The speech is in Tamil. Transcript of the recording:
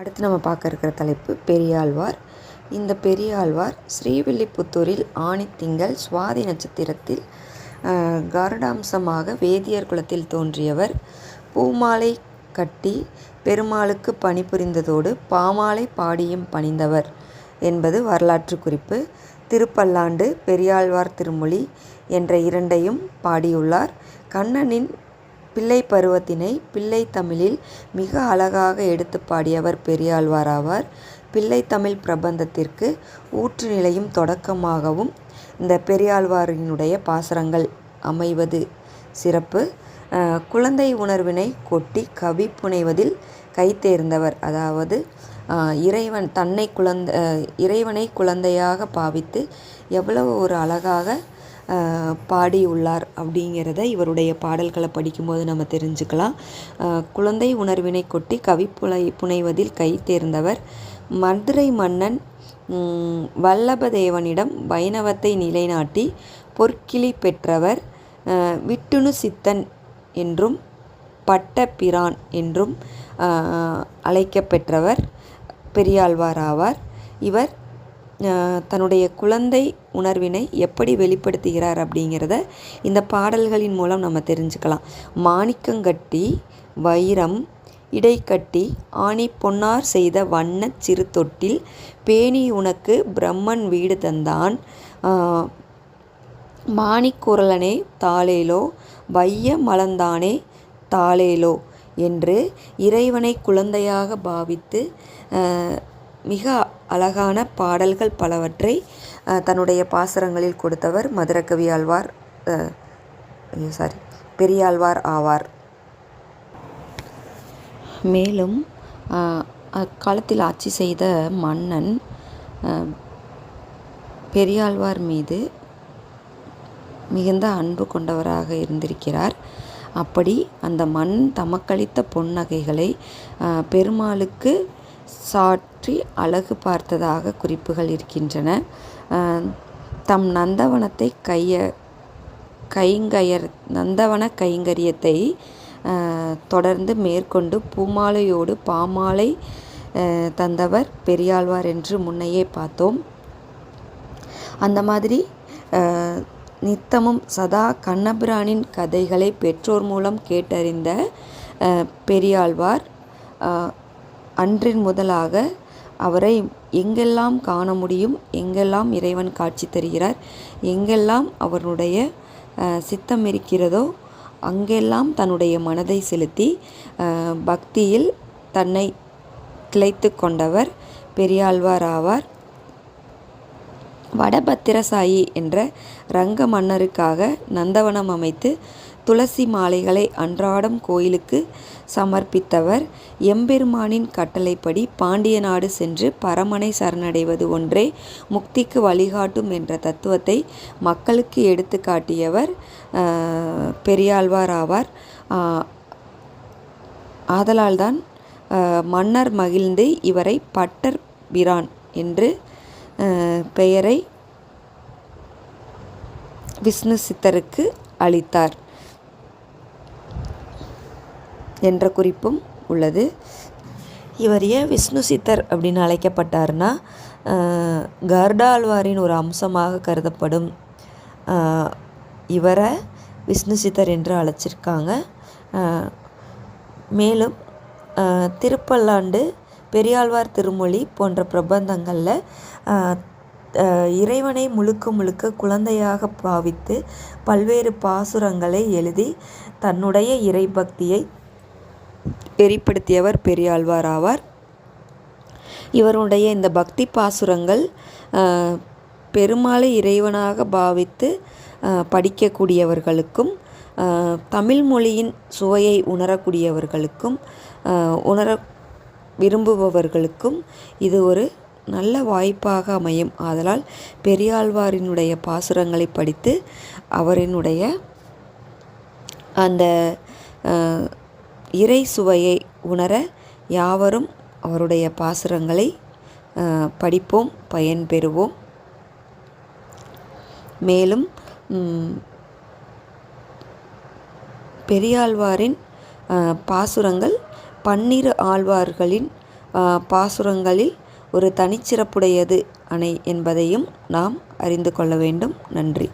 அடுத்து நம்ம பார்க்க இருக்கிற தலைப்பு பெரியாழ்வார். இந்த பெரியாழ்வார் ஸ்ரீவில்லிபுத்தூரில் ஆணித்திங்கள் சுவாதி நட்சத்திரத்தில் கருடாம்சமாக வேதியர் குலத்தில் தோன்றியவர். பூமாலை கட்டி பெருமாளுக்கு பணிபுரிந்ததோடு பாமாலை பாடியும் பணிந்தவர் என்பது வரலாற்று குறிப்பு. திருப்பல்லாண்டு பெரியாழ்வார் திருமொழி என்ற இரண்டையும் பாடியுள்ளார். கண்ணனின் பிள்ளை பருவத்தினை பிள்ளை தமிழில் மிக அழகாக எடுத்து பாடியவர் பெரியாழ்வார் ஆவார். பிள்ளை தமிழ் பிரபந்தத்திற்கு ஊற்று நிலையும் தொடக்கமாகவும் இந்த பெரியாழ்வாரினுடைய பாசுரங்கள் அமைவது சிறப்பு. குழந்தை உணர்வினை கொட்டி கவி புனைவதில் கைத்தேர்ந்தவர் அதாவது இறைவன் தன்னை குழந்த இறைவனை குழந்தையாக பாவித்து எவ்வளவு ஒரு அழகாக பாடியுள்ளார் அப்படிங்கிறத இவருடைய பாடல்களை படிக்கும்போது நம்ம தெரிஞ்சுக்கலாம். குழந்தை உணர்வினை கொட்டி கவி புனை புனைவதில் கை தேர்ந்தவர் மதுரை மன்னன் வல்லபதேவனிடம் வைணவத்தை நிலைநாட்டி பொற்கிளி பெற்றவர் விட்டுணு சித்தன் என்றும் பட்ட பிரான் என்றும் அழைக்கப்பெற்றவர் பெரியாழ்வார் ஆவார். இவர் தன்னுடைய குழந்தை உணர்வினை எப்படி வெளிப்படுத்துகிறார் அப்படிங்கிறத இந்த பாடல்களின் மூலம் நம்ம தெரிஞ்சுக்கலாம். மாணிக்கங்கட்டி வைரம் இடைக்கட்டி ஆணி பொன்னார் செய்த வண்ணச் சிறு தொட்டில் பேணி உனக்கு பிரம்மன் வீடு தந்தான் மாணிக்குரலனே தாளேலோ வைய மலந்தானே தாளேலோ என்று இறைவனை குழந்தையாக பாவித்து மிக அழகான பாடல்கள் பலவற்றை தன்னுடைய பாசுரங்களில் கொடுத்தவர் மதுரகவி ஆழ்வார் சாரி பெரியாழ்வார் ஆவார். மேலும் அக்காலத்தில் ஆட்சி செய்த மன்னன் பெரியாழ்வார் மீது மிகுந்த அன்பு கொண்டவராக இருந்திருக்கிறார். அப்படி அந்த மண் தமக்களித்த பொன்னகைகளை பெருமாளுக்கு சாற்றி அழகு பார்த்ததாக குறிப்புகள் இருக்கின்றன. தம் நந்தவனத்தை கைய கைங்கயர் நந்தவன கைங்கரியத்தை தொடர்ந்து மேற்கொண்டு பூமாலையோடு பாமாலை தந்தவர் பெரியாழ்வார் என்று முன்னையே பார்த்தோம். அந்த மாதிரி நித்தமும் சதா கண்ணபிரானின் கதைகளை பெற்றோர் மூலம் கேட்டறிந்த பெரியாழ்வார் அன்றின் முதலாக அவரை எங்கெல்லாம் காண முடியும் எங்கெல்லாம் இறைவன் காட்சி தருகிறார் எங்கெல்லாம் அவருடைய சித்தம் இருக்கிறதோ அங்கெல்லாம் தன்னுடைய மனதை செலுத்தி பக்தியில் தன்னை கிளைத்து கொண்டவர் பெரியாழ்வார் ஆவார். வடபத்திரசாயி என்ற ரங்க மன்னருக்காக நந்தவனம் அமைத்து துளசி மாலைகளை அன்றாடம் கோயிலுக்கு சமர்ப்பித்தவர். எம்பெருமானின் கட்டளைப்படி பாண்டிய நாடு சென்று பரமனை சரணடைவது ஒன்றே முக்திக்கு வழிகாட்டும் என்ற தத்துவத்தை மக்களுக்கு எடுத்து காட்டியவர் பெரியாழ்வார் ஆவார். ஆதலால்தான் மன்னர் மகிழ்ந்து இவரை பட்டர் பிரான் என்று பெயரை விஷ்ணு சித்தருக்கு அளித்தார். என்ற குறிப்பும் உள்ளது. இவர் ஏன் விஷ்ணு சித்தர் அப்படின்னு அழைக்கப்பட்டார்னா ஆஹ், ஒரு அம்சமாக கருதப்படும். இவரை விஷ்ணு சித்தர் என்று அழைச்சிருக்காங்க. மேலும் திருப்பல்லாண்டு பெரியாழ்வார் திருமொழி போன்ற பிரபந்தங்களில் இறைவனை முழுக்க முழுக்க குழந்தையாக பாவித்து பல்வேறு பாசுரங்களை எழுதி தன்னுடைய இறைபக்தியை வெளிப்படுத்தியவர் பெரியாழ்வார் ஆவார். இவருடைய இந்த பக்தி பாசுரங்கள் பெருமாளை இறைவனாக பாவித்து படிக்கக்கூடியவர்களுக்கும் தமிழ் மொழியின் சுவையை உணரக்கூடியவர்களுக்கும் உணர விரும்புபவர்களுக்கும் இது ஒரு நல்ல வாய்ப்பாக அமையும். ஆதலால் பெரியாழ்வாரினுடைய பாசுரங்களை படித்து அவரினுடைய அந்த இறை சுவையை உணர யாவரும் அவருடைய பாசுரங்களை படிப்போம் பயன்பெறுவோம் மேலும் பெரியாழ்வாரின் பாசுரங்கள் பன்னிரு ஆழ்வார்களின் பாசுரங்களில் ஒரு தனிச்சிறப்புடையது அணை என்பதையும் நாம் அறிந்து கொள்ள வேண்டும். நன்றி.